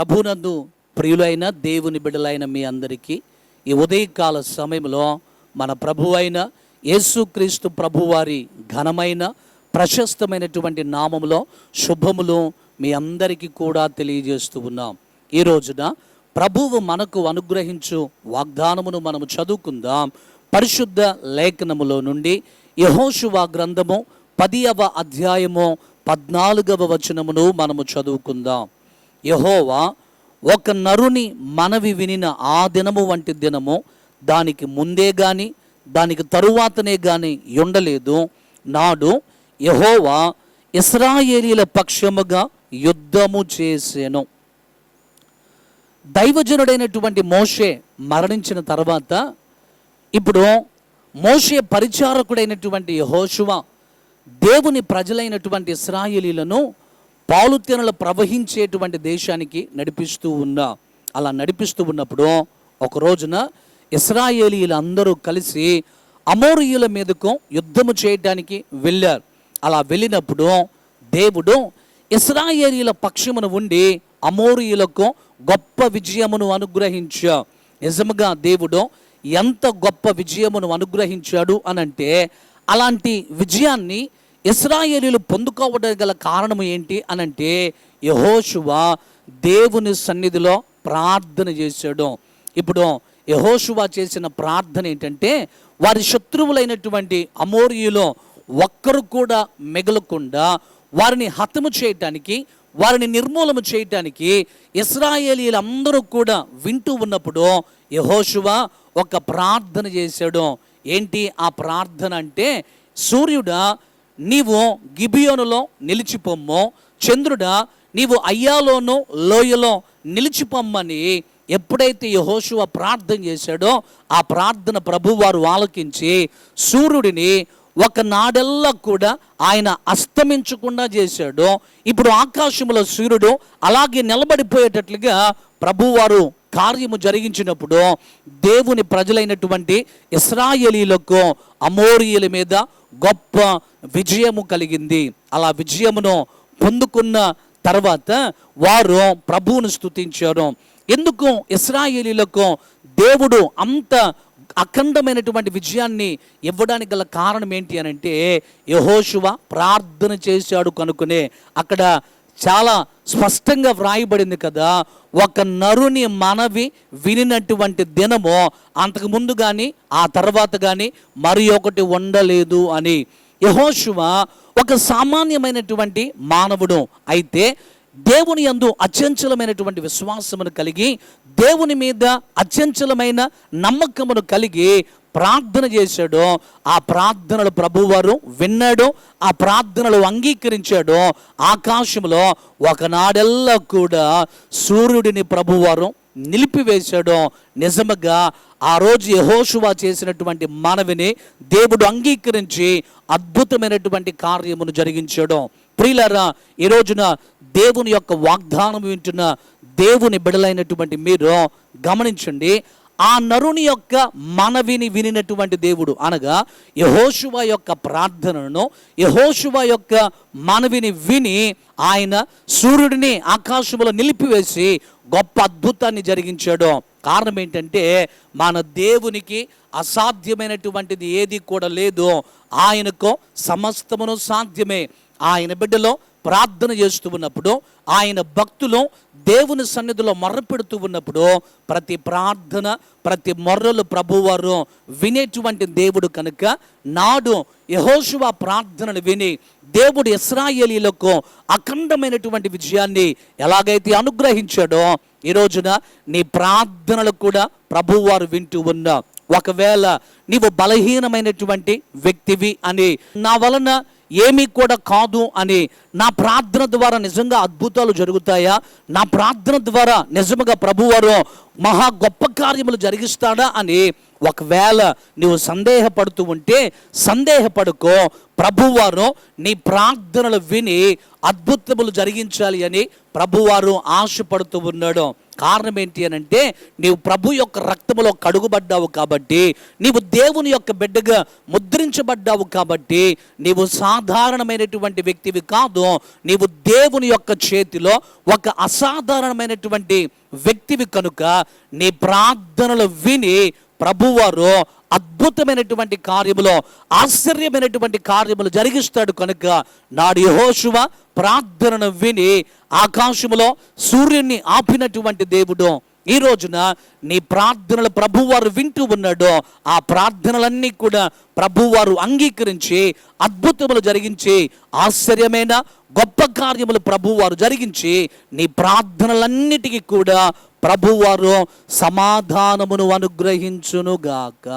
ప్రభునందు ప్రియులైన దేవుని బిడ్డలైన మీ అందరికీ ఈ ఉదయకాల సమయంలో మన ప్రభు అయిన యేసుక్రీస్తు ప్రభువారి ఘనమైన ప్రశస్తమైనటువంటి నామములో శుభములు మీ అందరికీ కూడా తెలియజేస్తూ ఉన్నాం. ఈ రోజున ప్రభువు మనకు అనుగ్రహించు వాగ్దానమును మనము చదువుకుందాం. పరిశుద్ధ లేఖనములో నుండి యహోశువా గ్రంథము పదియవ అధ్యాయము పద్నాలుగవ వచనమును మనము చదువుకుందాం. యహోవా ఒక నరుని మనవి వినిన ఆ దినము వంటి దినము దానికి ముందే గాని దానికి తరువాతనే గాని ఉండలేదు. నాడు యహోవా ఇస్రాయేలీల పక్షముగా యుద్ధము చేసెను. దైవజనుడైనటువంటి మోషే మరణించిన తర్వాత ఇప్పుడు మోషే పరిచారకుడైనటువంటి యహోషువ దేవుని ప్రజలైనటువంటి ఇస్రాయేలీలను పాలుతెనలు ప్రవహించేటువంటి దేశానికి నడిపిస్తూ ఉన్నా అలా నడిపిస్తూ ఉన్నప్పుడు ఒక రోజున ఇస్రాయేలీలందరూ కలిసి అమోరియుల మీదకు యుద్ధము చేయడానికి వెళ్ళారు. అలా వెళ్ళినప్పుడు దేవుడు ఇస్రాయేలీల పక్షమును ఉండి అమోరియులకు గొప్ప విజయమును అనుగ్రహించా నిజముగా దేవుడు ఎంత గొప్ప విజయమును అనుగ్రహించాడు అనంటే అలాంటి విజయాన్ని ఇస్రాయేలీలు పొందుకోవడం గల కారణం ఏంటి అనంటే యహోషువ దేవుని సన్నిధిలో ప్రార్థన చేశాడు. ఇప్పుడు యహోషువ చేసిన ప్రార్థన ఏంటంటే వారి శత్రువులైనటువంటి అమోరియులో ఒక్కరు కూడా మిగలకుండా వారిని హతము చేయటానికి వారిని నిర్మూలన చేయటానికి ఇస్రాయేలీలందరూ కూడా వింటూ ఉన్నప్పుడు యహోషువ ఒక ప్రార్థన చేశాడు. ఏంటి ఆ ప్రార్థన అంటే సూర్యుడా నీవు గిబియోనులో నిలిచిపోమ్మో. చంద్రుడా నీవు అయ్యాలోను లోయలో నిలిచిపోమ్మని ఎప్పుడైతే యహోశువ ప్రార్థన చేశాడో ఆ ప్రార్థన ప్రభువారు ఆలకించి సూర్యుడిని ఒక నాడెల్లా కూడా ఆయన అస్తమించకుండా చేశాడు. ఇప్పుడు ఆకాశంలో సూర్యుడు అలాగే నిలబడిపోయేటట్లుగా ప్రభువారు కార్యము జరిగించినప్పుడు దేవుని ప్రజలైనటువంటి ఇస్రాయేలీలకు అమోరియుల మీద గొప్ప విజయము కలిగింది. అలా విజయమును పొందుకున్న తర్వాత వారు ప్రభువును స్తుతించారు. ఎందుకు ఇస్రాయేలీలకు దేవుడు అంత అఖండమైనటువంటి విజయాన్ని ఇవ్వడానికి గల కారణం ఏంటి అని అంటే యహోశువ ప్రార్థన చేశాడు కనుకునే అక్కడ చాలా స్పష్టంగా వ్రాయబడింది కదా ఒక నరుని మనవి వినినటువంటి దినము అంతకు ముందు కానీ ఆ తర్వాత కానీ మరి ఒకటి ఉండలేదు అని. యహోశువ ఒక సామాన్యమైనటువంటి మానవుడు. అయితే దేవుని యందు అత్యంచలమైనటువంటి విశ్వాసమును కలిగి దేవుని మీద అత్యంచలమైన నమ్మకమును కలిగి ప్రార్థన చేశాడు ఆ ప్రార్థనలు ప్రభువారు విన్నాడు ఆ ప్రార్థనలు అంగీకరించాడు ఆకాశంలో ఒకనాడెల్లా కూడా సూర్యుడిని ప్రభువారు నిలిపివేశాడు. నిజముగా ఆ రోజు యహోషువా చేసినటువంటి మనవిని దేవుడు అంగీకరించి అద్భుతమైనటువంటి కార్యమును జరిగించాడు. ప్రియులరా ఈ రోజున దేవుని యొక్క వాగ్దానం వింటున్న దేవుని బిడలైనటువంటి మీరు గమనించండి ఆ నరుని యొక్క మనవిని వినినటువంటి దేవుడు. అనగా యహోశువ యొక్క ప్రార్థనను యహోశువ యొక్క మనవిని విని ఆయన సూర్యుడిని ఆకాశములో నిలిపివేసి గొప్ప అద్భుతాన్ని జరిగించాడు. కారణం ఏంటంటే మన దేవునికి అసాధ్యమైనటువంటిది ఏది కూడా లేదు. ఆయనకు సమస్తమును సాధ్యమే. ఆయన బిడ్డలో ప్రార్థన చేస్తూ ఉన్నప్పుడు ఆయన భక్తులు దేవుని సన్నిధిలో మొర్రపెడుతూ ఉన్నప్పుడు ప్రతి ప్రార్థన ప్రతి మొర్రలు ప్రభువారు వినేటువంటి దేవుడు కనుక నాడు యహోశువ ప్రార్థనలు విని దేవుడు ఇస్రాయేలీలకు అఖండమైనటువంటి విజయాన్ని ఎలాగైతే అనుగ్రహించాడో ఈ రోజున నీ ప్రార్థనలు కూడా ప్రభువారు వింటూ ఉన్నా ఒకవేళ నీవు బలహీనమైనటువంటి వ్యక్తివి అని నా వలన ఏమీ కూడా కాదు అని నా ప్రార్థన ద్వారా నిజంగా అద్భుతాలు జరుగుతాయా? నా ప్రార్థన ద్వారా నిజముగా ప్రభువారు మహా గొప్ప కార్యములు జరిగిస్తాడా అని ఒకవేళ నువ్వు సందేహపడుతూ ఉంటే సందేహపడుకో ప్రభువారు నీ ప్రార్థనలు విని అద్భుతములు జరిగించాలి అని ప్రభువారు ఆశపడుతూ ఉన్నాడు. కారణం ఏంటి అని అంటే నీవు ప్రభు యొక్క రక్తములో కడుగుబడ్డావు కాబట్టి నీవు దేవుని యొక్క బిడ్డగా ముద్రించబడ్డావు కాబట్టి నీవు సాధారణమైనటువంటి వ్యక్తివి కాదు. నీవు దేవుని యొక్క చేతిలో ఒక అసాధారణమైనటువంటి వ్యక్తివి కనుక నీ ప్రార్థనలు విని ప్రభువారు అద్భుతమైనటువంటి కార్యములో ఆశ్చర్యమైనటువంటి కార్యములు జరిగిస్తాడు కనుక నాడు యెహోషువ ప్రార్థనను విని ఆకాశములో సూర్యుని ఆపినటువంటి దేవుడు. ఈ రోజున నీ ప్రార్థనలు ప్రభువారు వింటూ ఉన్నాడు. ఆ ప్రార్థనలన్నీ కూడా ప్రభువారు అంగీకరించి అద్భుతములు జరిగించి ఆశ్చర్యమైన గొప్ప కార్యములు ప్రభువారు జరిగించి నీ ప్రార్థనలన్నిటికీ కూడా ప్రభువారు సమాధానమును అనుగ్రహించునుగాక.